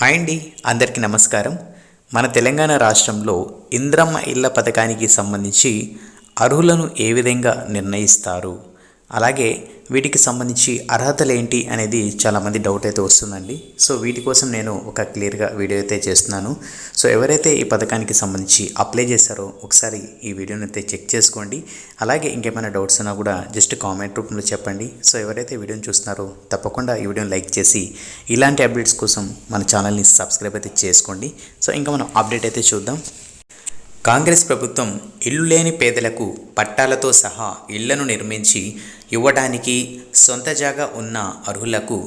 Hi అండి అందరికీ నమస్కారం. మన తెలంగాణ రాష్ట్రంలో ఇంద్రమ్మ ఇళ్ళ పథకానికి సంబంధించి అర్హులను ఏ విధంగా నిర్ణయిస్తారు? అలాగే వీటికి సంబంధించి అర్హతలు ఏంటి అనేది చాలామంది డౌట్ అయితే వస్తుందండి. సో వీటి కోసం నేను ఒక క్లియర్గా వీడియో అయితే చేస్తున్నాను. సో ఎవరైతే ఈ పథకానికి సంబంధించి అప్లై చేశారో ఒకసారి ఈ వీడియోని అయితే చెక్ చేసుకోండి. అలాగే ఇంకేమైనా డౌట్స్ ఉన్నా కూడా జస్ట్ కామెంట్ రూపంలో చెప్పండి. సో ఎవరైతే వీడియోని చూస్తున్నారో తప్పకుండా ఈ వీడియోని లైక్ చేసి ఇలాంటి అప్డేట్స్ కోసం మన ఛానల్ని సబ్స్క్రైబ్ అయితే చేసుకోండి. సో ఇంకా మనం అప్డేట్ అయితే చూద్దాం. కాంగ్రెస్ ప్రభుత్వం ఇల్లు లేని పేదలకు పట్టాలతో సహా ఇళ్ళను నిర్మించి ఇవ్వడానికి సొంత జాగా ఉన్న అర్హులకు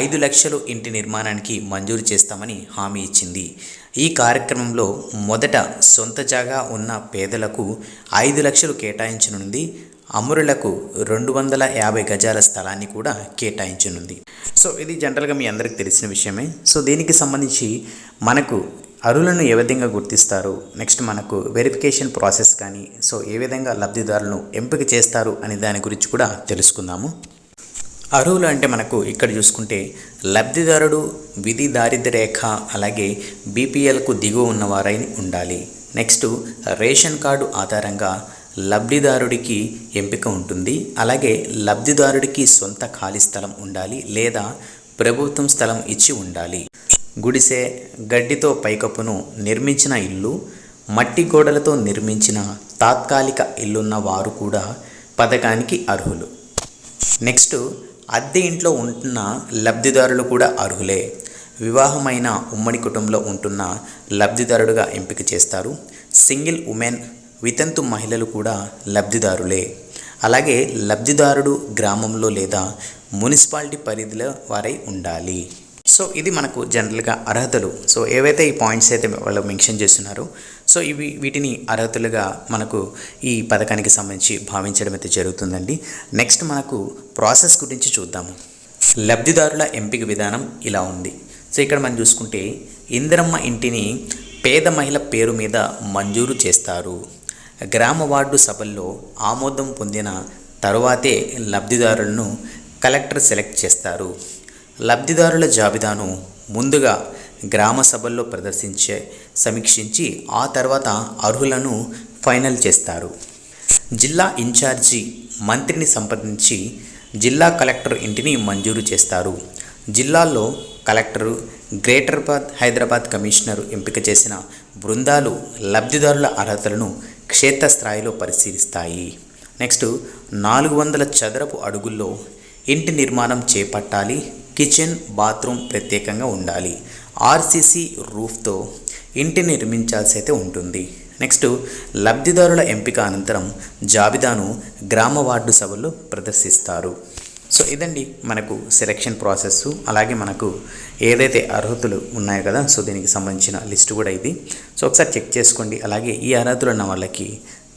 ఐదు లక్షలు ఇంటి నిర్మాణానికి మంజూరు చేస్తామని హామీ ఇచ్చింది. ఈ కార్యక్రమంలో మొదట సొంత జాగా ఉన్న పేదలకు ఐదు లక్షలు కేటాయించనుంది. అమరులకు రెండు వందల యాభై గజాల స్థలాన్ని కూడా కేటాయించనుంది. సో ఇది జనరల్గా మీ అందరికి తెలిసిన విషయమే. సో దీనికి సంబంధించి మనకు అరువులను ఏ విధంగా గుర్తిస్తారు? నెక్స్ట్ మనకు వెరిఫికేషన్ ప్రాసెస్ కానీ సో ఏ విధంగా లబ్ధిదారులను ఎంపిక చేస్తారు అనే దాని గురించి కూడా తెలుసుకుందాము. అర్హులు అంటే మనకు ఇక్కడ చూసుకుంటే లబ్ధిదారుడు విధి దారిద్ర్య రేఖ అలాగే బీపీఎల్కు దిగువ ఉన్నవారై ఉండాలి. నెక్స్ట్ రేషన్ కార్డు ఆధారంగా లబ్ధిదారుడికి ఎంపిక ఉంటుంది. అలాగే లబ్ధిదారుడికి సొంత ఖాళీ స్థలం ఉండాలి లేదా ప్రభుత్వం స్థలం ఇచ్చి ఉండాలి. గుడిసె గడ్డితో పైకప్పును నిర్మించిన ఇల్లు మట్టి గోడలతో నిర్మించిన తాత్కాలిక ఇల్లున్న వారు కూడా పథకానికి అర్హులు. నెక్స్ట్ అద్దె ఇంట్లో ఉంటున్న లబ్ధిదారులు కూడా అర్హులే. వివాహమైన ఉమ్మడి కుటుంబంలో ఉంటున్న లబ్ధిదారుడుగా ఎంపిక చేస్తారు. సింగిల్ ఉమెన్ వితంతు మహిళలు కూడా లబ్ధిదారులే. అలాగే లబ్ధిదారుడు గ్రామంలో లేదా మున్సిపాలిటీ పరిధిలో వారై ఉండాలి. సో ఇది మనకు జనరల్గా అర్హతలు. సో ఏవైతే ఈ పాయింట్స్ అయితే వాళ్ళు మెన్షన్ చేస్తున్నారో సో ఇవి వీటిని అర్హతలుగా మనకు ఈ పథకానికి సంబంధించి భావించడం అయితే జరుగుతుందండి. నెక్స్ట్ మనకు ప్రాసెస్ గురించి చూద్దాము. లబ్ధిదారుల ఎంపిక విధానం ఇలా ఉంది. సో ఇక్కడ మనం చూసుకుంటే ఇందిరమ్మ ఇంటిని పేద మహిళ పేరు మీద మంజూరు చేస్తారు. గ్రామ వార్డు సభల్లో ఆమోదం పొందిన తరువాతే లబ్ధిదారులను కలెక్టర్ సెలెక్ట్ చేస్తారు. లబ్ధిదారుల జాబితాను ముందుగా గ్రామ సభల్లో ప్రదర్శించే సమీక్షించి ఆ తర్వాత అర్హులను ఫైనల్ చేస్తారు. జిల్లా ఇన్ఛార్జి మంత్రిని సంప్రదించి జిల్లా కలెక్టర్ ఇంటిని మంజూరు చేస్తారు. జిల్లాల్లో కలెక్టరు గ్రేటర్ బాద్ హైదరాబాద్ కమిషనర్ ఎంపిక చేసిన బృందాలు లబ్ధిదారుల అర్హతలను క్షేత్రస్థాయిలో పరిశీలిస్తాయి. నెక్స్ట్ నాలుగు వందల చదరపు అడుగుల్లో ఇంటి నిర్మాణం చేపట్టాలి. కిచెన్ బాత్రూమ్ ప్రత్యేకంగా ఉండాలి. ఆర్సీసీ రూఫ్తో ఇంటిని నిర్మించాల్సి అయితే ఉంటుంది. నెక్స్ట్ లబ్ధిదారుల ఎంపిక అనంతరం జాబితాను గ్రామ వార్డు సభల్లో ప్రదర్శిస్తారు. సో ఇదండి మనకు సెలక్షన్ ప్రాసెస్ అలాగే మనకు ఏదైతే అర్హతలు ఉన్నాయో కదా సో దీనికి సంబంధించిన లిస్ట్ కూడా ఇది. సో ఒకసారి చెక్ చేసుకోండి. అలాగే ఈ అర్హతలు ఉన్న వాళ్ళకి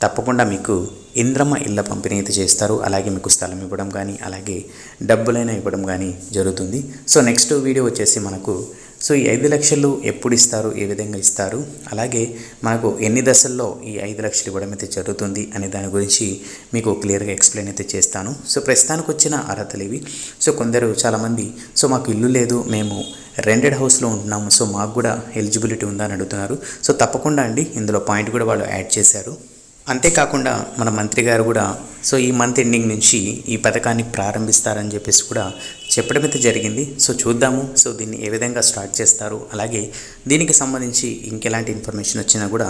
తప్పకుండా మీకు ఇంద్రమ్మ ఇళ్ళ పంపిణీ అయితే చేస్తారు. అలాగే మీకు స్థలం ఇవ్వడం కానీ అలాగే డబ్బులైనా ఇవ్వడం కానీ జరుగుతుంది. సో నెక్స్ట్ వీడియో వచ్చేసి మనకు సో ఈ ఐదు లక్షలు ఎప్పుడు ఇస్తారు? ఏ విధంగా ఇస్తారు? అలాగే మనకు ఎన్ని దశల్లో ఈ ఐదు లక్షలు ఇవ్వడం అయితే జరుగుతుంది అనే దాని గురించి మీకు క్లియర్గా ఎక్స్ప్లెయిన్ అయితే చేస్తాను. సో ప్రస్తుతానికి వచ్చిన అర్హతలు ఇవి. సో కొందరు చాలామంది సో మాకు ఇల్లు లేదు మేము రెంటెడ్ హౌస్లో ఉంటున్నాము సో మాకు కూడా ఎలిజిబిలిటీ ఉందా? అని అడుగుతున్నారు. సో తప్పకుండా అండి ఇందులో పాయింట్ కూడా వాళ్ళు యాడ్ చేశారు. అంతేకాకుండా మన మంత్రి గారు కూడా సో ఈ మంత్ ఎండింగ్ నుంచి ఈ పథకాన్ని ప్రారంభిస్తారని చెప్పేసి కూడా చెప్పడం అయితే జరిగింది. సో చూద్దాము. సో దీన్ని ఏ విధంగా స్టార్ట్ చేస్తారు? అలాగే దీనికి సంబంధించి ఇంకెలాంటి ఇన్ఫర్మేషన్ వచ్చినా కూడా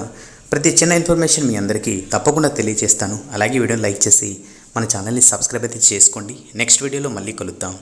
ప్రతి చిన్న ఇన్ఫర్మేషన్ మీ అందరికీ తప్పకుండా తెలియజేస్తాను. అలాగే వీడియోని లైక్ చేసి మన ఛానల్ని సబ్స్క్రైబ్ అయితే చేసుకోండి. నెక్స్ట్ వీడియోలో మళ్ళీ కలుద్దాం.